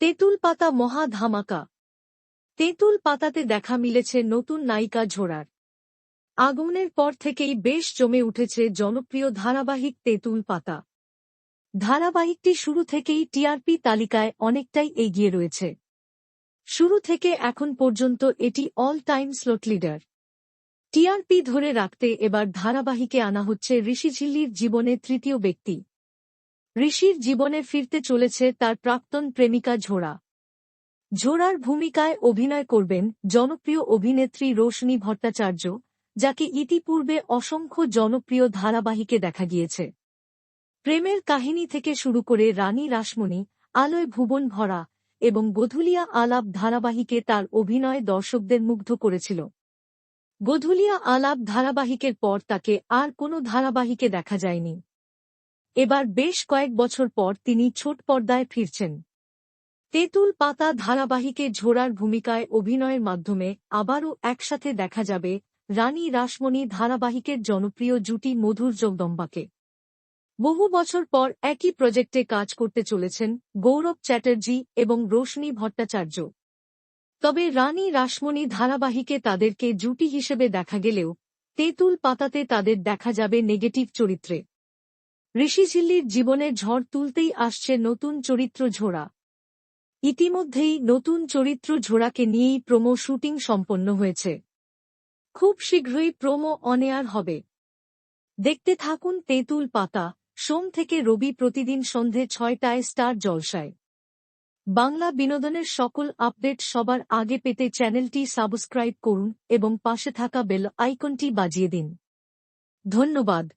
তেঁতুল পাতা মহা ধামাকা। তেঁতুল পাতাতে দেখা মিলেছে নতুন নায়িকা ঝোড়ার। আগমনের পর থেকেই বেশ জমে উঠেছে জনপ্রিয় ধারাবাহিক তেঁতুল পাতা। ধারাবাহিকটি শুরু থেকেই টিআরপি তালিকায় অনেকটাই এগিয়ে রয়েছে। শুরু থেকে এখন পর্যন্ত এটি all time slot leader. TRP ধরে রাখতে এবার ধারাবাহিকে আনা হচ্ছে ঋষিঝিল্লির জীবনে তৃতীয় ব্যক্তি। ঋষির জীবনে ফিরতে চলেছে তার প্রাক্তন প্রেমিকা ঝোড়া। ঝোড়ার ভূমিকায় অভিনয় করবেন জনপ্রিয় অভিনেত্রী রোশনী ভট্টাচার্য, যাকে ইতিপূর্বে অসংখ্য জনপ্রিয় ধারাবাহিকে দেখা গিয়েছে। প্রেমের কাহিনী থেকে শুরু করে রানী রাসমণি, আলোয় ভুবন ভরা এবং গধুলিয়া আলাপ ধারাবাহিকে তার অভিনয় দর্শকদের মুগ্ধ করেছিল। গধুলিয়া আলাপ ধারাবাহিকের পর তাকে আর কোনো ধারাবাহিকে দেখা যায়নি। এবার বেশ কয়েক বছর পর তিনি ছোট পর্দায় ফিরছেন। তেঁতুল পাতা ধারাবাহিকে ঝোড়ার ভূমিকায় অভিনয়ের মাধ্যমে আবারও একসাথে দেখা যাবে রানী রাসমণি ধারাবাহিকের জনপ্রিয় জুটি মধুর জগদম্বাকে। বহু বছর পর একই প্রজেক্টে কাজ করতে চলেছেন গৌরব চ্যাটার্জি এবং রোশনী ভট্টাচার্য। তবে রানী রাসমণি ধারাবাহিকে তাদেরকে জুটি হিসেবে দেখা গেলেও তেঁতুল পাতাতে তাদের দেখা যাবে নেগেটিভ চরিত্রে। ঋষিঝিল্লির জীবনের ঝড় তুলতেই আসছে নতুন চরিত্র ঝোড়া। ইতিমধ্যেই নতুন চরিত্র ঝোড়াকে নিয়েই প্রোমো শুটিং সম্পন্ন হয়েছে। খুব শীঘ্রই প্রোমো অনেয়ার হবে। দেখতে থাকুন তেঁতুল পাতা, সোম থেকে রবি প্রতিদিন সন্ধে ছয়টায় স্টার জলসায়। বাংলা বিনোদনের সকল আপডেট সবার আগে পেতে চ্যানেলটি সাবস্ক্রাইব করুন এবং পাশে থাকা বেল আইকনটি বাজিয়ে দিন। ধন্যবাদ।